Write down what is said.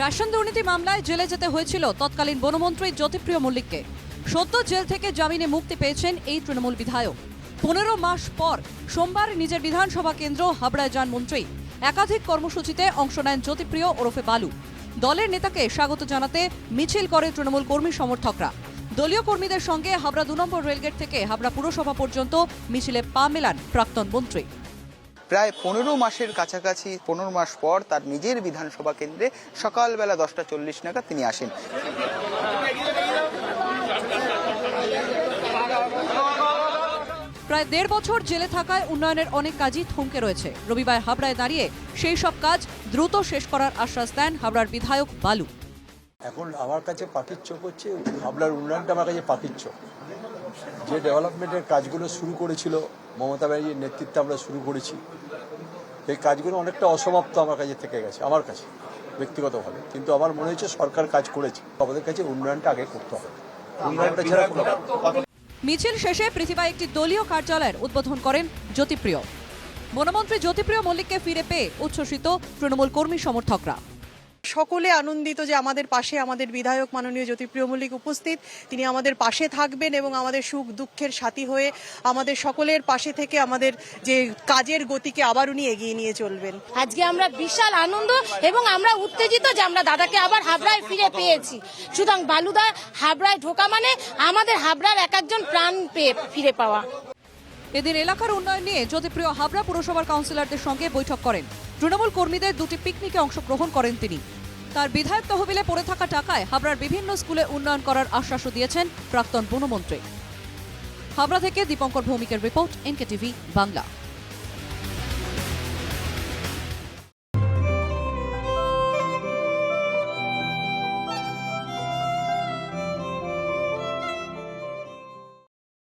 Ration দুর্নীতি মামলায় জেলে যেতে হয়েছিল তৎকালীন বনমন্ত্রী জ্যোতিপ্রিয় মল্লিককে। সদ্য জেল থেকে জামিনে মুক্তি পেয়েছেন এই তৃণমূল বিধায়ক। পনেরো মাস পর সোমবার নিজের বিধানসভা কেন্দ্র হাবড়ায় যান মন্ত্রী। একাধিক কর্মসূচিতে অংশ নেন জ্যোতিপ্রিয় ওরফে বালু। দলের নেতাকে স্বাগত জানাতে মিছিল করে তৃণমূল কর্মী সমর্থকরা। দলীয় কর্মীদের সঙ্গে হাবড়া দু নম্বর রেলগেট থেকে হাবড়া পুরসভা পর্যন্ত মিছিলে পা মেলান প্রাক্তন মন্ত্রী। প্রায় পনেরো মাসের কাছাকাছি পনেরো মাস পর তার নিজের বিধানসভা কেন্দ্রে সকালবেলা দশটা চল্লিশ নাগাদ তিনি আসেন। প্রায় দেড় বছর জেলে থাকায় উন্নয়নের অনেক কাজই থমকে রয়েছে। রবিবার হাবড়ায় দাঁড়িয়ে সেই সব কাজ দ্রুত শেষ করার আশ্বাস দেন হাবড়ার বিধায়ক বালু। এখন আমার কাছে পাখির চোখ হচ্ছে হাবলার উন্নয়নটা আমার কাছে পাখির চোখ যে ডেভেলপমেন্টের কাজগুলো শুরু করেছিল, মমতা ব্যানার্জির নেতৃত্বে আমরা শুরু করেছি এই কাজগুলো অনেকটা অসমাপ্ত আমার কাছে থেকে গেছে, আমার কাছে, ব্যক্তিগতভাবে। কিন্তু আমার মনে হচ্ছে সরকার কাজ করেছে, আমাদের কাছে উন্নয়নটা আগে করতে হবে। উন্নয়নটা ছাড়া মিছিল শেষে পৃথিবী একটি দলীয় কার্যালয়ের উদ্বোধন করেন জ্যোতিপ্রিয়। বনমন্ত্রী জ্যোতিপ্রিয় মল্লিককে ফিরে পেয়ে উচ্ছ্বসিত তৃণমূল কর্মী সমর্থকরা। সকলে আনন্দিত যে আমাদের পাশে আমাদের বিধায়ক মাননীয় জ্যোতিপ্রিয় মল্লিক উপস্থিত। তিনি আমাদের পাশে থাকবেন এবং আমাদের সুখ দুঃখের সাথী হয়ে আমাদের সকলের পাশে থেকে আমাদের যে কাজের গতিকে আবার উনি এগিয়ে নিয়ে চলবেন। আজকে আমরা বিশাল আনন্দ এবং আমরা উত্তেজিত যে আমরা দাদাকে আবার হাবড়ায় ফিরে পেয়েছি। সুতরাং বালুদা হাবড়ায় ঢোকা মানে আমাদের হাবড়ার এক একজন প্রাণ পেয়ে ফিরে পাওয়া। এদিন এলাকার উন্নয়ন নিয়ে জ্যোতিপ্রিয় হাবড়া পুরসভার কাউন্সিলরদের সঙ্গে বৈঠক করেন। তৃণমূল কর্মীদের দুটি পিকনিকে অংশগ্রহণ করেন তিনি। তার বিধায়ক তহবিলে পড়ে থাকা টাকায় হাবড়ার বিভিন্ন স্কুলে উন্নয়ন করার আশ্বাসও দিয়েছেন প্রাক্তন বনমন্ত্রী। হাবড়া থেকে Dipankar ভৌমিকের report N K TV Bangla.